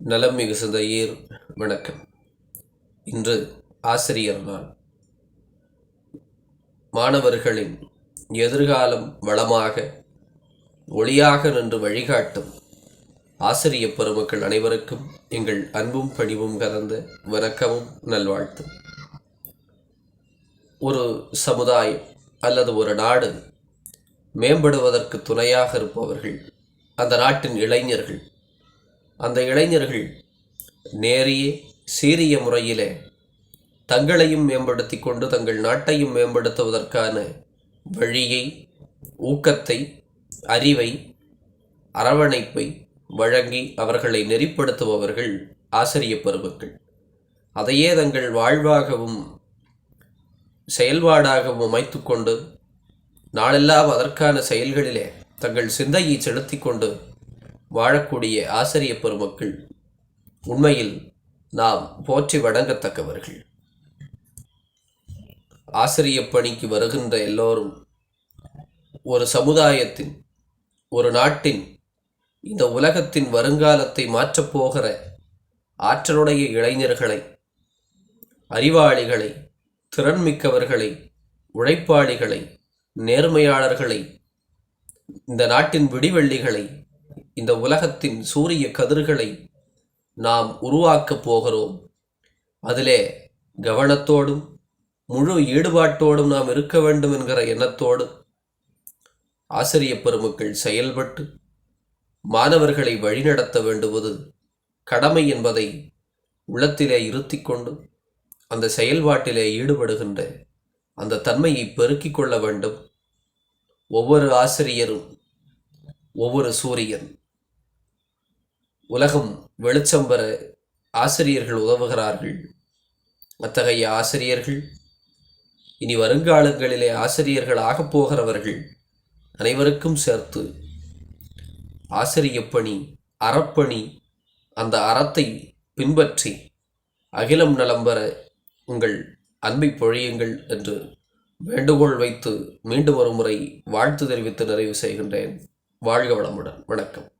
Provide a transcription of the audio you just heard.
நலம் மிகு சிந்தையீர் வணக்கம். இன்று ஆசிரியர் நாள். மாணவர்களின் எதிர்காலம் வளமாக ஒளியாக நின்று வழிகாட்டும் ஆசிரிய பெருமக்கள் அனைவருக்கும் எங்கள் அன்பும் பணிவும் கலந்த வணக்கமும் நல்வாழ்த்தும். ஒரு சமுதாயம் அல்லது ஒரு நாடு மேம்படுவதற்கு துணையாக இருப்பவர்கள் அந்த நாட்டின் இளைஞர்கள் அந்த இளைஞர்கள் நேரிய சீரிய முறையிலே தங்களையும் மேம்படுத்தி கொண்டு தங்கள் நாட்டையும் மேம்படுத்துவதற்கான வழியை ஊக்கத்தை அறிவை அரவணைப்பை வழங்கி அவர்களை நெறிப்படுத்துபவர்கள் ஆசிரிய பருவங்கள் அதையே தங்கள் வாழ்வாகவும் செயல்பாடாகவும் அமைத்துக்கொண்டு நாளெல்லாம் அதற்கான செயல்களிலே தங்கள் சிந்தையை செலுத்தி கொண்டு வாழக்கூடிய ஆசிரிய பெருமக்கள் உண்மையில் நாம் போற்றி வணங்கத்தக்கவர்கள். ஆசிரிய பணிக்கு வருகின்ற எல்லோரும் ஒரு சமுதாயத்தின் ஒரு நாட்டின் இந்த உலகத்தின் வருங்காலத்தை மாற்றப்போகிற ஆற்றலுடைய இளைஞர்களை அறிவாளிகளை திறன்மிக்கவர்களை உழைப்பாளிகளை நேர்மையாளர்களை இந்த நாட்டின் விடிவெள்ளிகளை இந்த உலகத்தின் சூரிய கதிர்களை நாம் உருவாக்கப் போகிறோம். அதிலே கவனத்தோடும் முழு ஈடுபாட்டோடும் நாம் இருக்க வேண்டும் என்கிற எண்ணத்தோடு ஆசிரிய பெருமக்கள் செயல்பட்டு மாணவர்களை வழிநடத்த வேண்டுவது கடமை என்பதை உள்ளத்திலே இருத்தி கொண்டு அந்த செயல்பாட்டிலே ஈடுபடுகின்ற அந்த தன்மையை பெருக்கிக் கொள்ள வேண்டும். ஒவ்வொரு ஆசிரியரும் ஒவ்வொரு சூரியன். உலகம் வெளிச்சம் பெற ஆசிரியர்கள் உதவுகிறார்கள். அத்தகைய ஆசிரியர்கள் இனி வருங்காலங்களிலே ஆசிரியர்கள் ஆகப் போகிறவர்கள் அனைவருக்கும் சேர்த்து ஆசிரிய பணி அறப்பணி அந்த அறத்தை பின்பற்றி அகிலம் நலம் பெற உங்கள் அன்பை பொழியுங்கள் என்று வேண்டுகோள் வைத்து மீண்டும் ஒரு முறை வாழ்த்து தெரிவித்து நிறைவு செய்கின்றேன். வாழ்க வளமுடன். வணக்கம்.